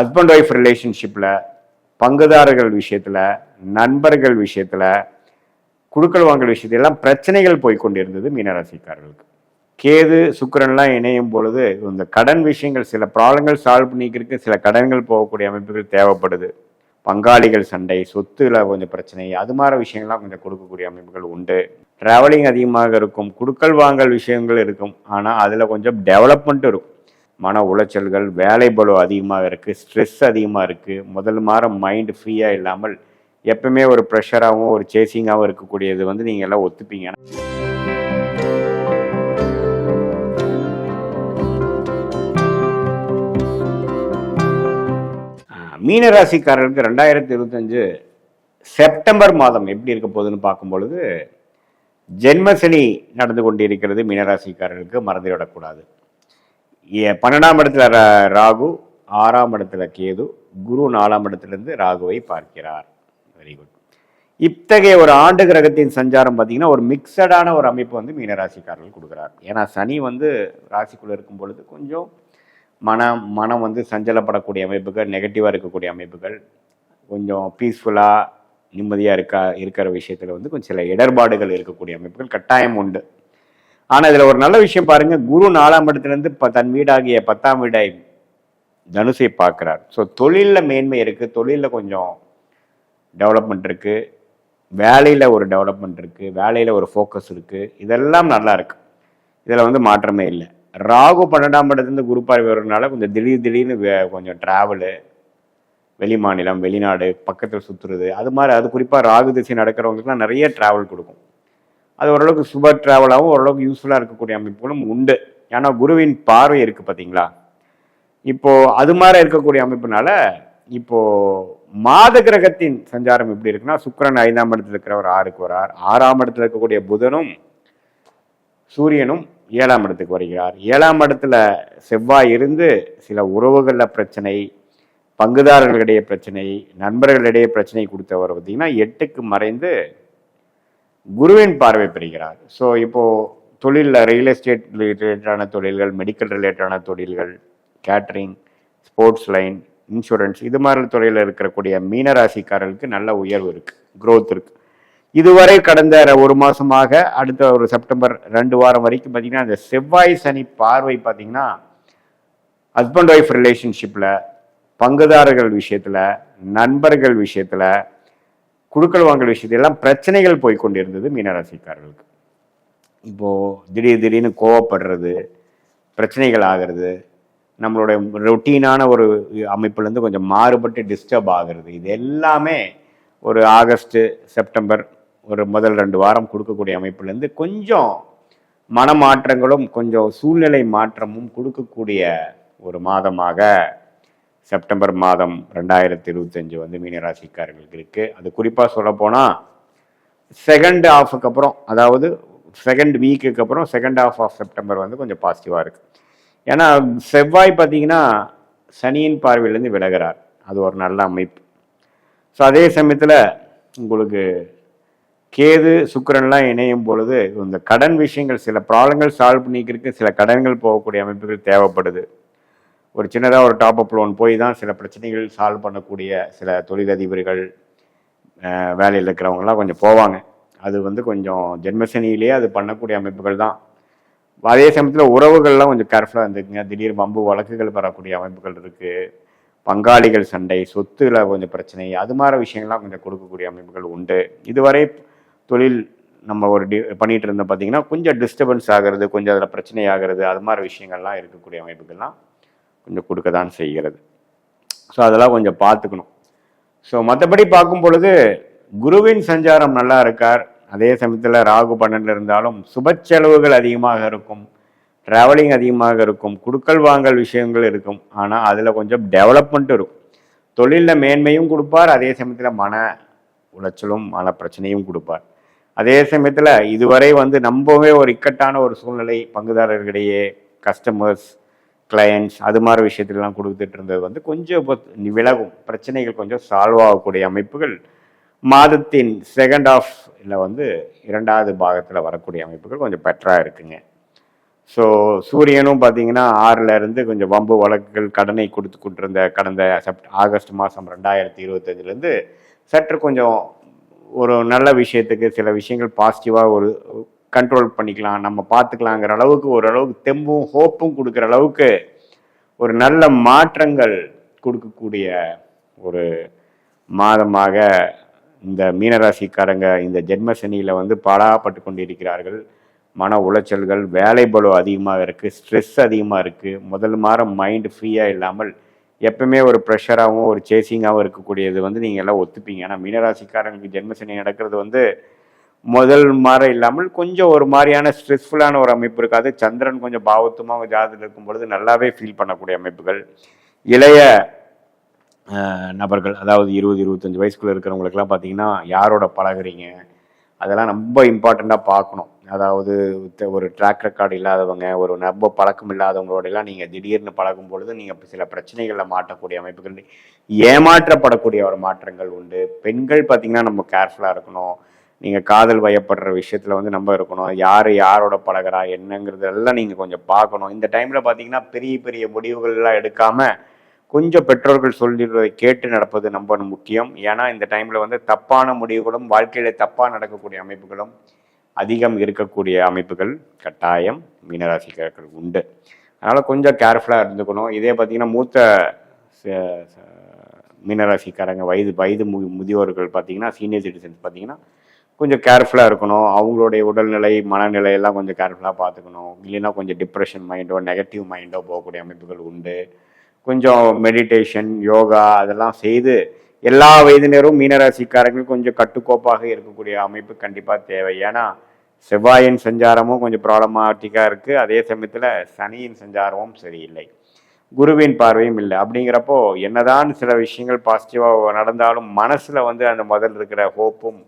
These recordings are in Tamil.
ஹஸ்பண்ட் ஒய்ஃப் ரிலேஷன்ஷிப்பில் பங்குதாரர்கள் விஷயத்தில் நண்பர்கள் விஷயத்தில் குடுக்கல் வாங்கல் விஷயத்திலாம் எல்லாம் பிரச்சனைகள் போய் கொண்டிருந்தது மீனராசிக்காரர்களுக்கு. கேது சுக்கரன்லாம் இணையும் பொழுது இந்த கடன் விஷயங்கள் சில ப்ராப்ளங்கள் சால்வ் பண்ணிக்கிறதுக்கு சில கடன்கள் போகக்கூடிய அமைப்புகள் தேவைப்படுது. பங்காளிகள் சண்டை சொத்துல கொஞ்சம் பிரச்சனை அது மாதிரி விஷயங்கள்லாம் கொஞ்சம் கொடுக்கக்கூடிய அமைப்புகள் உண்டு. டிராவலிங் அதிகமாக இருக்கும் குடுக்கல் வாங்கல் விஷயங்கள் இருக்கும். ஆனால் அதில் கொஞ்சம் டெவலப்மெண்ட் இருக்கும். மன உளைச்சல்கள் வேலை பலம் அதிகமாக இருக்குது ஸ்ட்ரெஸ் அதிகமாக இருக்குது முதல் மாதம் மைண்டு ஃப்ரீயாக இல்லாமல் எப்பவுமே ஒரு ப்ரெஷராகவும் ஒரு சேசிங்காகவும் இருக்கக்கூடியது வந்து நீங்கள் எல்லாம் ஒத்துப்பீங்க. மீனராசிக்காரர்களுக்கு ரெண்டாயிரத்தி இருபத்தஞ்சு செப்டம்பர் மாதம் எப்படி இருக்க போகுதுன்னு பார்க்கும் பொழுது ஜென்மசனி நடந்து கொண்டிருக்கிறது மீனராசிக்காரர்களுக்கு மறந்துவிடக்கூடாது. பன்னெண்டாம் இடத்துல ராகு ஆறாம் இடத்துல கேது குரு நாலாம் இடத்துலேருந்து ராகுவை பார்க்கிறார். வெரி குட் இத்தகைய ஒரு ஆண்டு கிரகத்தின் சஞ்சாரம் பார்த்திங்கன்னா ஒரு மிக்சடான ஒரு அமைப்பு வந்து மீனராசிக்காரர்கள் கொடுக்குறார். ஏன்னா சனி வந்து ராசிக்குள்ளே இருக்கும் பொழுது கொஞ்சம் மனம் மனம் வந்து சஞ்சலப்படக்கூடிய அமைப்புகள் நெகட்டிவாக இருக்கக்கூடிய அமைப்புகள் கொஞ்சம் பீஸ்ஃபுல்லாக நிம்மதியாக இருக்கா இருக்கிற விஷயத்தில் வந்து கொஞ்சம் சில இடர்பாடுகள் இருக்கக்கூடிய அமைப்புகள் கட்டாயம் உண்டு. ஆனால் இதில் ஒரு நல்ல விஷயம் பாருங்க. குரு நாலாம் இடத்துலேருந்து ப தன் வீடாகிய பத்தாம் வீடாய் தனுசை பார்க்குறார். ஸோ தொழிலில் மேன்மை இருக்குது தொழிலில் கொஞ்சம் டெவலப்மெண்ட் இருக்குது வேலையில் ஒரு டெவலப்மெண்ட் இருக்குது வேலையில் ஒரு ஃபோக்கஸ் இருக்குது இதெல்லாம் நல்லா இருக்கு. இதில் வந்து மாற்றமே இல்லை. ராகு பன்னெண்டாம் இடத்துலேருந்து குரு பார்வை வரனால கொஞ்சம் திடீர் திடீர்னு வே- கொஞ்சம் ட்ராவலு வெளி மாநிலம் வெளிநாடு பக்கத்தில் சுற்றுறது அது மாதிரி அது குறிப்பாக ராகு திசை நடக்கிறவங்களுக்குலாம் நிறைய ட்ராவல் கொடுக்கும். அது ஓரளவுக்கு சுப ட்ராவலாகவும் ஓரளவுக்கு யூஸ்ஃபுல்லாக இருக்கக்கூடிய அமைப்புகளும் உண்டு. ஏன்னா குருவின் பார்வை இருக்குது பார்த்தீங்களா இப்போது அது மாதிரி இருக்கக்கூடிய அமைப்புனால இப்போது மாத கிரகத்தின் சஞ்சாரம் எப்படி இருக்குன்னா சுக்கிரன் ஐந்தாம் இடத்துல இருக்கிறவர் ஆறுக்கு வரார் ஆறாம் இடத்துல இருக்கக்கூடிய புதனும் சூரியனும் ஏழாம் இடத்துக்கு வருகிறார். ஏழாம் இடத்துல செவ்வாய் இருந்து சில உறவுகளில் பிரச்சனை பங்குதாரர்களிடையே பிரச்சனை நண்பர்களிடையே பிரச்சனை கொடுத்தவர் பார்த்தீங்கன்னா எட்டுக்கு மறைந்து குருவின் பார்வை பெறுகிறார். ஸோ இப்போ தொழிலில் ரியல் எஸ்டேட் ரிலேட்டடான தொழில்கள் மெடிக்கல் ரிலேட்டடான தொழில்கள் கேட்ரிங் ஸ்போர்ட்ஸ் லைன் இன்சூரன்ஸ் இது மாதிரி துறையில் இருக்கக்கூடிய மீனராசிக்காரர்களுக்கு நல்ல உயர்வு இருக்குது க்ரோத் இருக்கு. இதுவரை கடந்த ஒரு மாதமாக அடுத்த ஒரு செப்டம்பர் ரெண்டு வாரம் வரைக்கும் பார்த்திங்கன்னா அந்த செவ்வாய் சனி பார்வை பார்த்தீங்கன்னா ஹஸ்பண்ட் ஒய்ஃப் ரிலேஷன்ஷிப்பில் பங்குதாரர்கள் விஷயத்தில் நண்பர்கள் விஷயத்தில் குடுக்கல் வாங்கல் விஷயத்துல எல்லாம் பிரச்சனைகள் போய் கொண்டிருந்தது மீனராசிக்காரர்களுக்கு. இப்போது திடீர் திடீர்னு கோவப்படுறது பிரச்சனைகள் ஆகிறது நம்மளுடைய ரொட்டீனான ஒரு அமைப்புலேருந்து கொஞ்சம் மாறுபட்டு டிஸ்டர்ப் ஆகிறது இது எல்லாமே ஒரு ஆகஸ்ட்டு செப்டம்பர் ஒரு முதல் ரெண்டு வாரம் கொடுக்கக்கூடிய அமைப்புலேருந்து கொஞ்சம் மனமாற்றங்களும் கொஞ்சம் சூழ்நிலை மாற்றமும் கொடுக்கக்கூடிய ஒரு மாதமாக செப்டம்பர் மாதம் ரெண்டாயிரத்தி இருபத்தஞ்சு வந்து மீனராசிக்காரர்களுக்கு இருக்குது அது குறிப்பாக சொல்லப்போனால் செகண்ட் ஹாஃபுக்கு அப்புறம் அதாவது செகண்ட் வீக்குக்கு அப்புறம் செகண்ட் ஹாஃப் ஆஃப் செப்டம்பர் வந்து கொஞ்சம் பாசிட்டிவாக இருக்குது ஏன்னா செவ்வாய் பார்த்தீங்கன்னா சனியின் பார்வையிலேருந்து விலகிறார். அது ஒரு நல்ல அமைப்பு. ஸோ அதே சமயத்தில் உங்களுக்கு கேது சுக்கரன்லாம் இணையும் பொழுது இந்த கடன் விஷயங்கள் சில ப்ராப்ளங்கள் சால்வ் பண்ணிக்கிறதுக்கு சில கடன்கள் போகக்கூடிய அமைப்புகள் தேவைப்படுது. ஒரு சின்னதாக ஒரு டாப் அப் லோன் போய் தான் சில பிரச்சனைகள் சால்வ் பண்ணக்கூடிய சில தொழிலதிபர்கள் வேலையில் இருக்கிறவங்கலாம் கொஞ்சம் போவாங்க. அது வந்து கொஞ்சம் ஜென்மசனியிலேயே அது பண்ணக்கூடிய அமைப்புகள் தான். அதே சமயத்தில் உறவுகள்லாம் கொஞ்சம் கேர்ஃபுல்லாக இருந்துக்குங்க. திடீர் பம்பு வழக்குகள் வரக்கூடிய அமைப்புகள் இருக்குது பங்காளிகள் சண்டை சொத்துல கொஞ்சம் பிரச்சனை அது மாதிரி விஷயங்கள்லாம் கொஞ்சம் கொடுக்கக்கூடிய அமைப்புகள் உண்டு. இதுவரை தொழில் நம்ம ஒரு டி பண்ணிகிட்டு இருந்தோம் பார்த்தீங்கன்னா கொஞ்சம் டிஸ்டர்பன்ஸ் ஆகிறது கொஞ்சம் அதில் பிரச்சனை ஆகிறது அது மாதிரி விஷயங்கள்லாம் இருக்கக்கூடிய அமைப்புகள்லாம் கொஞ்சம் கொடுக்க தான் செய்கிறது. ஸோ அதெல்லாம் கொஞ்சம் பார்த்துக்கணும். ஸோ மற்றபடி பார்க்கும் பொழுது குருவின் சஞ்சாரம் நல்லா இருக்கார். அதே சமயத்தில் ராகு பன்னெண்டில் இருந்தாலும் சுப செலவுகள் அதிகமாக இருக்கும். ட்ராவலிங் அதிகமாக இருக்கும். குடுக்கல் வாங்கல் விஷயங்கள் இருக்கும். ஆனால் அதில் கொஞ்சம் டெவலப்மெண்ட் இருக்கும். தொழிலில் மேன்மையும் கொடுப்பார். அதே சமயத்தில் மன உளைச்சலும் மன பிரச்சனையும் கொடுப்பார். அதே சமயத்தில் இதுவரை வந்து நம்பவே ஒரு இக்கட்டான ஒரு சூழ்நிலை பங்குதாரர்களிடையே கஸ்டமர்ஸ் கிளையண்ட்ஸ் அது மாதிரி விஷயத்துலலாம் கொடுத்துட்டு இருந்தது வந்து கொஞ்சம் இப்போ விலகும். பிரச்சனைகள் கொஞ்சம் சால்வ் ஆகக்கூடிய அமைப்புகள் மாதத்தின் செகண்ட் ஆஃப்ல வந்து இரண்டாவது பாகத்தில் வரக்கூடிய அமைப்புகள் கொஞ்சம் பெட்டராக இருக்குங்க. ஸோ சூரியனும் பார்த்தீங்கன்னா ஆறுல இருந்து கொஞ்சம் வம்பு வழக்குகள் கடனை கொடுத்து கொண்டிருந்த கடந்த செப்ட் ஆகஸ்ட் மாதம் ரெண்டாயிரத்தி இருபத்தஞ்சிலேருந்து சற்று கொஞ்சம் ஒரு நல்ல விஷயத்துக்கு சில விஷயங்கள் பாசிட்டிவாக ஒரு கண்ட்ரோல் பண்ணிக்கலாம். நம்ம பார்த்துக்கலாங்கிற அளவுக்கு ஓரளவுக்கு தெம்பும் ஹோப்பும் கொடுக்குற அளவுக்கு ஒரு நல்ல மாற்றங்கள் கொடுக்கக்கூடிய ஒரு மாதமாக இந்த மீனராசிக்காரங்க இந்த ஜென்ம சனியில் வந்து பாடாப்பட்டு கொண்டிருக்கிறார்கள். மன உளைச்சல்கள் வேலை பளு அதிகமாக இருக்குது ஸ்ட்ரெஸ் அதிகமாக இருக்குது முதல் மாதம் மைண்டு ஃப்ரீயாக இல்லாமல் எப்பவுமே ஒரு ப்ரெஷராகவும் ஒரு சேசிங்காகவும் இருக்கக்கூடியது வந்து நீங்கள் எல்லாம் ஒத்துப்பீங்க. ஆனால் மீனராசிக்காரங்களுக்கு ஜென்மசனி நடக்கிறது வந்து முதல் மாற இல்லாமல் கொஞ்சம் ஒரு மாதிரியான ஸ்ட்ரெஸ்ஃபுல்லான ஒரு அமைப்பு இருக்காது சந்திரன் கொஞ்சம் பாவத்துமாக ஜாதத்தில் இருக்கும் பொழுது நல்லாவே ஃபீல் பண்ணக்கூடிய அமைப்புகள். இளைய நபர்கள் அதாவது இருபது இருபத்தஞ்சி வயசுக்குள்ள இருக்கிறவங்களுக்குலாம் பார்த்தீங்கன்னா யாரோட பழகுறீங்க? அதெல்லாம் ரொம்ப இம்பார்ட்டண்ட்டாக பார்க்கணும் அதாவது ஒரு ட்ராக் ரெக்கார்டு இல்லாதவங்க ஒரு நம்ப பழக்கம் இல்லாதவங்களோடலாம் நீங்கள் திடீர்னு பழகும் பொழுது நீங்கள் சில பிரச்சனைகளில் மாட்டக்கூடிய அமைப்புகள். ஏமாற்றப்படக்கூடிய ஒரு மாற்றங்கள் உண்டு. பெண்கள் பார்த்தீங்கன்னா நம்ம கேர்ஃபுல்லாக இருக்கணும். நீங்கள் காதல் வயப்படுற விஷயத்தில் வந்து நம்ம இருக்கணும். யார் யாரோட பழகிறா என்னங்கிறதெல்லாம் நீங்கள் கொஞ்சம் பார்க்கணும். இந்த டைமில் பார்த்தீங்கன்னா பெரிய பெரிய முடிவுகள்லாம் எடுக்காமல் கொஞ்சம் பெற்றோர்கள் சொல்லிடுவதை கேட்டு நடப்பது நம்ப முக்கியம். ஏன்னா இந்த டைமில் வந்து தப்பான முடிவுகளும் வாழ்க்கையில் தப்பாக நடக்கக்கூடிய அமைப்புகளும் அதிகம் இருக்கக்கூடிய அமைப்புகள் கட்டாயம் மீனராசிக்காரர்கள் உண்டு. அதனால் கொஞ்சம் கேர்ஃபுல்லாக இருந்துக்கணும். இதே பார்த்தீங்கன்னா மூத்த ச- மீனராசிக்காரங்க வயது வயது மு முதியோர்கள் பார்த்தீங்கன்னா சீனியர் சிட்டிசன்ஸ் பார்த்தீங்கன்னா கொஞ்சம் கேர்ஃபுல்லாக இருக்கணும். அவங்களுடைய உடல்நிலை மனநிலை எல்லாம் கொஞ்சம் கேர்ஃபுல்லாக பார்த்துக்கணும். இல்லைன்னா கொஞ்சம் டிப்ரெஷன் மைண்டோ நெகட்டிவ் மைண்டோ போகக்கூடிய அமைப்புகள் உண்டு. கொஞ்சம் மெடிடேஷன் யோகா அதெல்லாம் செய்து எல்லா வயதினரும் மீனராசிக்காரர்கள் கொஞ்சம் கட்டுக்கோப்பாக இருக்கக்கூடிய அமைப்பு கண்டிப்பாக தேவை. ஏன்னா செவ்வாயின் சஞ்சாரமும் கொஞ்சம் ப்ராப்ளமாட்டிக்காக இருக்குது அதே சமயத்தில் சனியின் சஞ்சாரமும் சரியில்லை. குருவின் பார்வையும் இல்லை. அப்படிங்கிறப்போ என்னதான் சில விஷயங்கள் பாசிட்டிவாக நடந்தாலும் மனசில் வந்து அந்த முதல் இருக்கிற ஹோப்பும்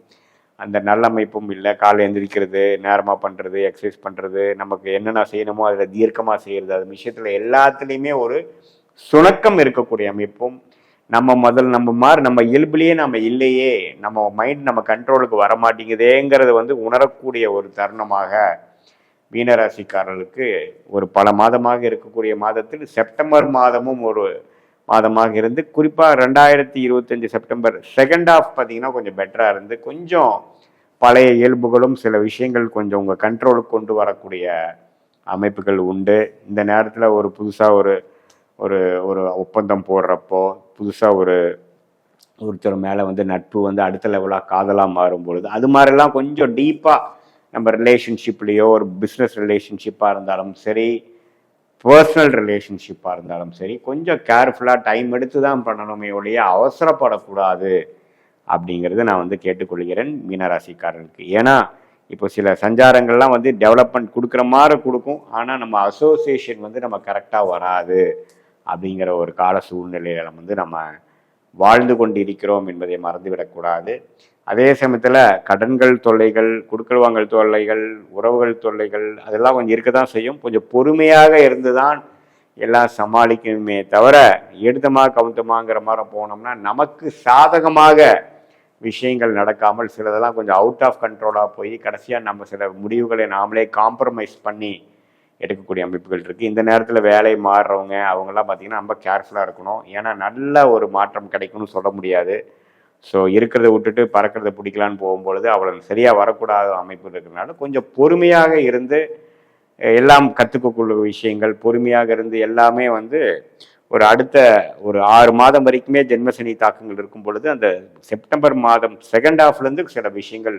அந்த நல்லமைப்பும் இல்லை. காலை எந்திரிக்கிறது நேரமாக பண்ணுறது எக்ஸசைஸ் பண்ணுறது நமக்கு என்னென்ன செய்யணுமோ அதில் தீர்க்கமாக செய்கிறது அது விஷயத்தில் எல்லாத்துலேயுமே ஒரு சுணக்கம் இருக்கக்கூடிய அமைப்பும் நம்ம முதல் நம்ம மாதிரி நம்ம இயல்புலேயே நம்ம இல்லையே நம்ம மைண்ட் நம்ம கண்ட்ரோலுக்கு வர மாட்டேங்குதேங்கிறத வந்து உணரக்கூடிய ஒரு தருணமாக மீனராசிக்காரர்களுக்கு ஒரு பல மாதமாக இருக்கக்கூடிய மாதத்தில் செப்டம்பர் மாதமும் ஒரு மாதமாக இருந்து குறிப்பாக ரெண்டாயிரத்தி இருபத்தஞ்சி செப்டம்பர் செகண்ட் ஆஃப் பார்த்தீங்கன்னா கொஞ்சம் பெட்டராக இருந்து கொஞ்சம் பழைய இயல்புகளும் சில விஷயங்கள் கொஞ்சம் உங்கள் கண்ட்ரோலுக்கு கொண்டு வரக்கூடிய அமைப்புகள் உண்டு. இந்த நேரத்தில் ஒரு புதுசாக ஒரு ஒரு ஒரு ஒப்பந்தம் போடுறப்போ புதுசாக ஒரு ஒருத்தர் மேலே வந்து நட்பு வந்து அடுத்த லெவலாக காதலாக மாறும் பொழுது அது மாதிரிலாம் கொஞ்சம் டீப்பாக நம்ம ரிலேஷன்ஷிப்லேயோ ஒரு பிஸ்னஸ் ரிலேஷன்ஷிப்பாக இருந்தாலும் சரி பர்சனல் ரிலேஷன்ஷிப்பாக இருந்தாலும் சரி கொஞ்சம் கேர்ஃபுல்லாக டைம் எடுத்து தான் பண்ணணுமே ஒழிய அவசரப்படக்கூடாது அப்படிங்கிறத நான் வந்து கேட்டுக்கொள்கிறேன் மீனராசிக்காரனுக்கு. ஏன்னா இப்போ சில சஞ்சாரங்கள்லாம் வந்து டெவலப்மெண்ட் கொடுக்குற மாதிரி கொடுக்கும். ஆனால் நம்ம அசோசியேஷன் வந்து நம்ம கரெக்டாக வராது அப்படிங்கிற ஒரு கால சூழ்நிலையில நம்ம வந்து நம்ம வாழ்ந்து கொண்டிருக்கிறோம் என்பதை மறந்துவிடக்கூடாது. அதே சமயத்தில் கடன்கள் தொல்லைகள் கொடுக்கல் வாங்கல் தொல்லைகள் உறவுகள் தொல்லைகள் அதெல்லாம் கொஞ்சம் இருக்க தான் செய்யும். கொஞ்சம் பொறுமையாக இருந்து தான் எல்லாம் சமாளிக்கணுமே தவிர எடுத்தமா கவுத்தமாங்கிற மாதிரி போனோம்னா நமக்கு சாதகமாக விஷயங்கள் நடக்காமல் சிலதெல்லாம் கொஞ்சம் அவுட் ஆஃப் கண்ட்ரோலாக போய் கடைசியாக நம்ம சில முடிவுகளை நாமளே காம்ப்ரமைஸ் பண்ணி எடுக்கக்கூடிய அமைப்புகள் இருக்குது இந்த நேரத்தில் வேலை மாறுறவங்க அவங்கெல்லாம் பார்த்தீங்கன்னா ரொம்ப கேர்ஃபுல்லாக இருக்கணும். ஏன்னா நல்ல ஒரு மாற்றம் கிடைக்கும்னு சொல்ல முடியாது. ஸோ இருக்கிறத விட்டுட்டு பறக்கிறத பிடிக்கலான்னு போகும்பொழுது அவ்வளோ சரியாக வரக்கூடாத அமைப்பு இருக்கிறதுனால கொஞ்சம் பொறுமையாக இருந்து எல்லாம் கற்றுக்கக்கூடிய விஷயங்கள் பொறுமையாக இருந்து எல்லாமே வந்து ஒரு அடுத்த ஒரு ஆறு மாதம் வரைக்குமே ஜென்மசனி தாக்கங்கள் இருக்கும் பொழுது அந்த செப்டம்பர் மாதம் செகண்ட் ஹாஃப்லேருந்து சில விஷயங்கள்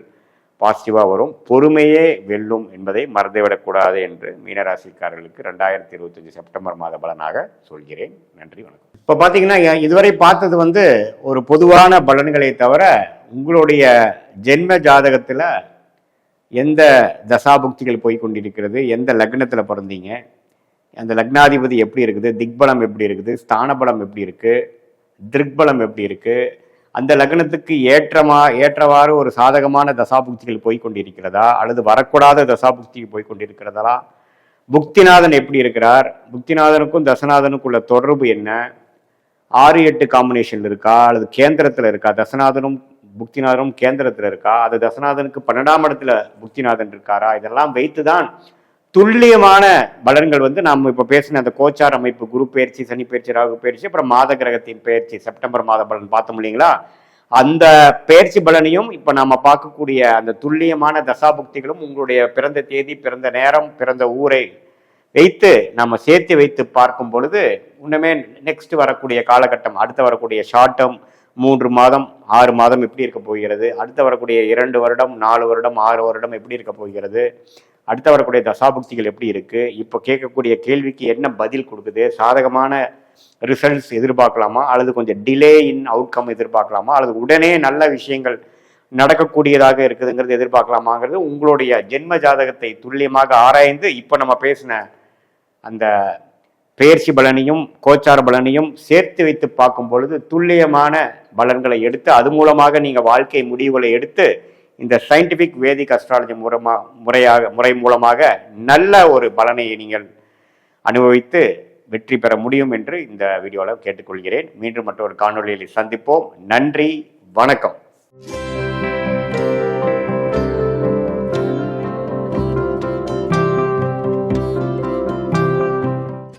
பாசிட்டிவாக வரும். பொறுமையே வெல்லும் என்பதை மறந்துவிடக்கூடாது என்று மீனராசிக்காரர்களுக்கு ரெண்டாயிரத்தி இருபத்தஞ்சு செப்டம்பர் மாத பலனாக சொல்கிறேன். நன்றி வணக்கம். இப்போ பார்த்தீங்கன்னா இதுவரை பார்த்தது வந்து ஒரு பொதுவான பலன்களை தவிர உங்களுடைய ஜென்ம ஜாதகத்தில் எந்த தசாபுக்திகள் போய் கொண்டிருக்கிறது எந்த லக்னத்தில் பிறந்தீங்க அந்த லக்னாதிபதி எப்படி இருக்குது திக்பலம் எப்படி இருக்குது ஸ்தானபலம் எப்படி இருக்குது திருக்பலம் எப்படி இருக்குது அந்த லக்னத்துக்கு ஏற்றமா ஏற்றவாறு ஒரு சாதகமான தசாபுக்திகள் போய் கொண்டிருக்கிறதா? அல்லது வரக்கூடாத தசாபுக்திகள் போய் கொண்டிருக்கிறதா? புக்திநாதன் எப்படி இருக்கிறார்? புக்திநாதனுக்கும் தசநாதனுக்கும் உள்ள தொடர்பு என்ன? ஆறு எட்டு காம்பினேஷன்ல இருக்கா? அல்லது கேந்திரத்துல இருக்கா? தசநாதனும் புக்திநாதனும் கேந்திரத்துல இருக்கா? அது தசநாதனுக்கு பன்னெண்டாம் இடத்துல புக்திநாதன் இருக்காரா? இதெல்லாம் வைத்துதான் துல்லியமான பலன்கள் வந்து நாம் இப்போ பேசின அந்த கோச்சார் அமைப்பு குரு பயிற்சி சனி பயிற்சி ராகு பயிற்சி அப்புறம் மாத கிரகத்தின் பயிற்சி செப்டம்பர் மாத பலன் பார்த்தோம் இல்லைங்களா? அந்த பயிற்சி பலனையும் இப்போ நாம் பார்க்கக்கூடிய அந்த துல்லியமான தசாபுக்திகளும் உங்களுடைய பிறந்த தேதி பிறந்த நேரம் பிறந்த ஊரை வைத்து நம்ம சேர்த்து வைத்து பார்க்கும் பொழுது இன்னுமே நெக்ஸ்ட் வரக்கூடிய காலகட்டம் அடுத்து வரக்கூடிய ஷார்ட் டேர்ம் மூன்று மாதம் ஆறு மாதம் எப்படி இருக்க போகிறது? அடுத்து வரக்கூடிய இரண்டு வருடம் நாலு வருடம் ஆறு வருடம் எப்படி இருக்க போகிறது? அடுத்து வரக்கூடிய தசாபுக்திகள் எப்படி இருக்குது இப்போ கேட்கக்கூடிய கேள்விக்கு என்ன பதில் கொடுக்குது? சாதகமான ரிசல்ட்ஸ் எதிர்பார்க்கலாமா? அல்லது கொஞ்சம் டிலே இன் அவுட்கம் எதிர்பார்க்கலாமா? அல்லது உடனே நல்ல விஷயங்கள் நடக்கக்கூடியதாக இருக்குதுங்கிறது எதிர்பார்க்கலாமாங்கிறது உங்களுடைய ஜென்ம ஜாதகத்தை துல்லியமாக ஆராய்ந்து இப்போ நம்ம பேசின அந்த பெயர்ச்சி பலனையும் கோச்சார பலனையும் சேர்த்து வைத்து பார்க்கும் பொழுது துல்லியமான பலன்களை எடுத்து அது மூலமாக நீங்கள் வாழ்க்கை முடிவுகளை எடுத்து இந்த சயின்டிஃபிக் வேதிக் அஸ்ட்ராலஜி மூலமாக முறையாக முறை மூலமாக நல்ல ஒரு பலனை நீங்கள் அனுபவித்து வெற்றி பெற முடியும் என்று இந்த வீடியோவில் கேட்டுக்கொள்கிறேன். மீண்டும் மற்றொரு காணொலியில் சந்திப்போம். நன்றி வணக்கம்.